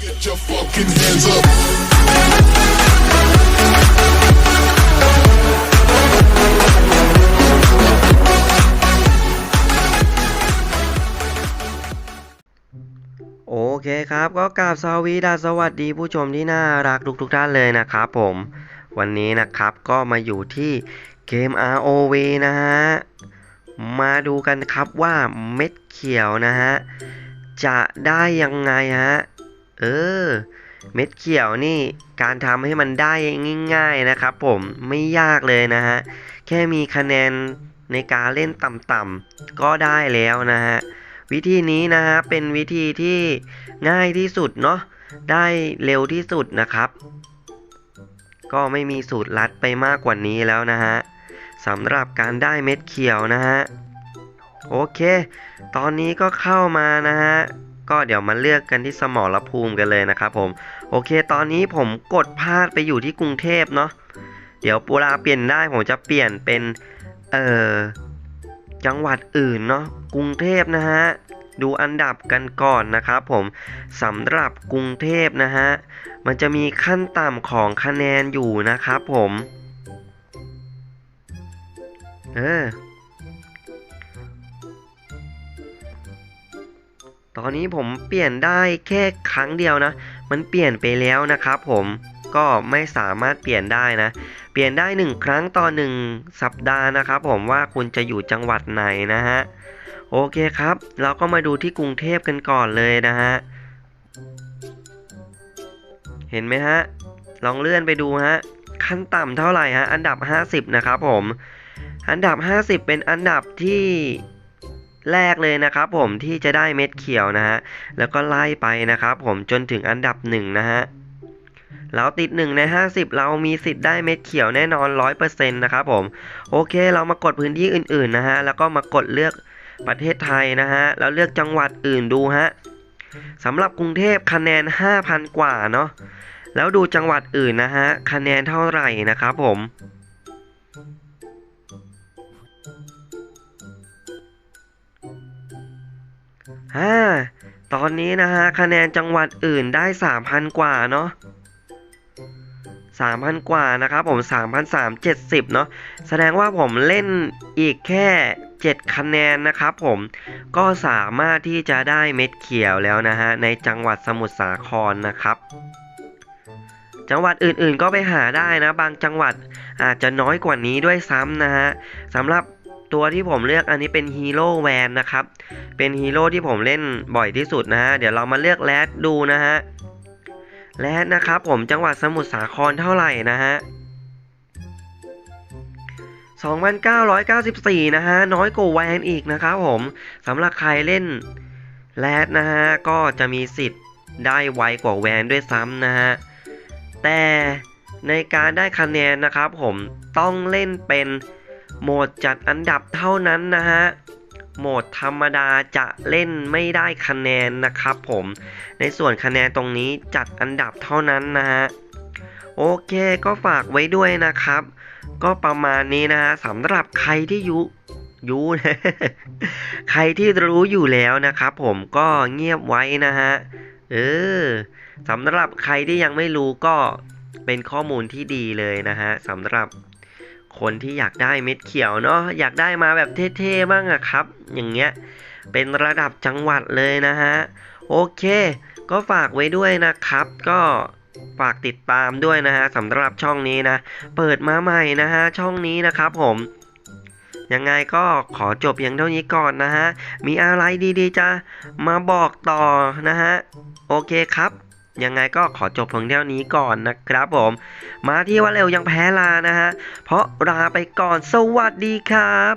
Get your fucking hands up. โอเคครับ ก็กราบสวีดาสวัสดีผู้ชมที่น่ารักทุกทุกท่านเลยนะครับผม วันนี้นะครับก็มาอยู่ที่เกม ROV นะฮะ มาดูกันครับว่าเม็ดเขียวนะฮะ จะได้ยังไงฮะ เออ เม็ดเขียวนี่การทำให้มันได้ง่ายๆนะครับผมไม่ยากเลยนะฮะ แค่มีคะแนนในการเล่นต่ำๆก็ได้แล้วนะฮะ วิธีนี้นะฮะเป็นวิธีที่ง่ายที่สุดเนาะได้เร็วที่สุดนะครับ ก็ไม่มีสูตรลัดไปมากกว่านี้แล้วนะฮะสำหรับการได้เม็ดเขียวนะฮะ โอเค ตอนนี้ก็เข้ามานะฮะ ก็เดี๋ยวมาเลือกกันที่สมรภูมิกันเลยนะครับผมโอเค ตอนนี้ผมกดพลาดไปอยู่ที่กรุงเทพเนาะเดี๋ยวปูราเปลี่ยนได้ผมจะเปลี่ยนเป็นเอ่อจังหวัดอื่นเนาะกรุงเทพนะฮะดูอันดับกันก่อนนะครับผมสำหรับกรุงเทพนะฮะมันจะมีขั้นต่ำของคะแนนอยู่นะครับผมเออ ตอนนี้ผมเปลี่ยนได้แค่ครั้งเดียวนะ มันเปลี่ยนไปแล้วนะครับผมก็ไม่สามารถเปลี่ยนได้นะ เปลี่ยนได้ 1 ครั้งต่อ 1 สัปดาห์นะครับผมว่าคุณจะอยู่จังหวัดไหนนะฮะ โอเคครับ เราก็มาดูที่กรุงเทพกันก่อนเลยนะฮะ เห็นไหมฮะ ลองเลื่อนไปดูฮะ ขั้นต่ำเท่าไหร่ฮะ อันดับ 50 นะครับผม อันดับ 50 เป็นอันดับที่ แรกเลยนะครับผมที่จะได้เม็ดเขียวนะฮะแล้วก็ไล่ไปนะครับผมจนถึงอันดับ1นะฮะเราติด 1 ใน 50 เรามีสิทธิ์ได้เม็ดเขียวแน่นอน 100%นะครับผมโอเคเรามากดพื้นที่อื่นๆนะฮะแล้วก็มากดเลือกประเทศไทยนะฮะแล้วเลือกจังหวัดอื่นดูฮะสำหรับกรุงเทพคะแนน 5,000 กว่าเนาะแล้วดูจังหวัดอื่นนะฮะคะแนนเท่าไหร่นะครับผม ฮ่าตอนนี้นะฮะคะแนนจังหวัดอื่นได้ 3,000 กว่าเนาะ3,000 กว่านะครับผม 3,370 เนาะแสดงว่าผมเล่นอีกแค่ 7 คะแนนนะครับผมก็สามารถที่จะได้เม็ดเขียวแล้วนะฮะ ในจังหวัดสมุทรสาครนะครับ จังหวัดอื่นๆก็ไปหาได้นะ บางจังหวัดอาจจะน้อยกว่านี้ด้วยซ้ำนะฮะสำหรับ ตัวที่ผมเลือกอันนี้เป็นฮีโร่แวนนะครับ เป็นฮีโร่ที่ผมเล่นบ่อยที่สุดนะฮะ เดี๋ยวเรามาเลือกแรดดูนะฮะ แรดนะครับผมจังหวัดสมุทรสาครเท่าไหร่นะฮะ2,994 นะฮะ น้อยกว่าแวนอีกนะครับผมสำหรับใครเล่นแรดนะฮะ ก็จะมีสิทธิ์ได้ไวกว่าแวนด้วยซ้ำนะฮะ แต่ในการได้คะแนนนะครับผมต้องเล่นเป็น โหมดจัดอันดับเท่านั้นนะฮะโหมดธรรมดาจะเล่นไม่ได้คะแนนนะครับผมในส่วนคะแนนตรงนี้จัดอันดับเท่านั้นนะฮะโอเคก็ฝากไว้ด้วยนะครับ ก็ประมาณนี้นะฮะสำหรับใครที่ยุยุใครที่รู้อยู่แล้วนะครับผมก็เงียบไว้นะฮะเออสำหรับใครที่ยังไม่รู้ก็เป็นข้อมูลที่ดีเลยนะฮะสำหรับ คนที่อยากได้เม็ดเขียวเนาะอยากได้มาแบบเท่ๆบ้างอะครับ อย่างเงี้ยเป็นระดับจังหวัดเลยนะฮะ โอเค ก็ฝากไว้ด้วยนะครับ ก็ฝากติดตามด้วยนะฮะสำหรับช่องนี้นะ เปิดมาใหม่นะฮะ ช่องนี้นะครับผมยังไงก็ขอจบเพียงเท่านี้ก่อนนะฮะ มีอะไรดีๆจะมาบอกต่อนะฮะ โอเคครับ ยังไงก็ขอจบเพียงเท่านี้ก่อนนะครับผม มาที่ว่าเร็วยังแพ้ลานะฮะ เพราะลาไปก่อนสวัสดีครับ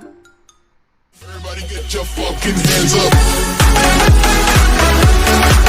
Everybody get your fucking hands up.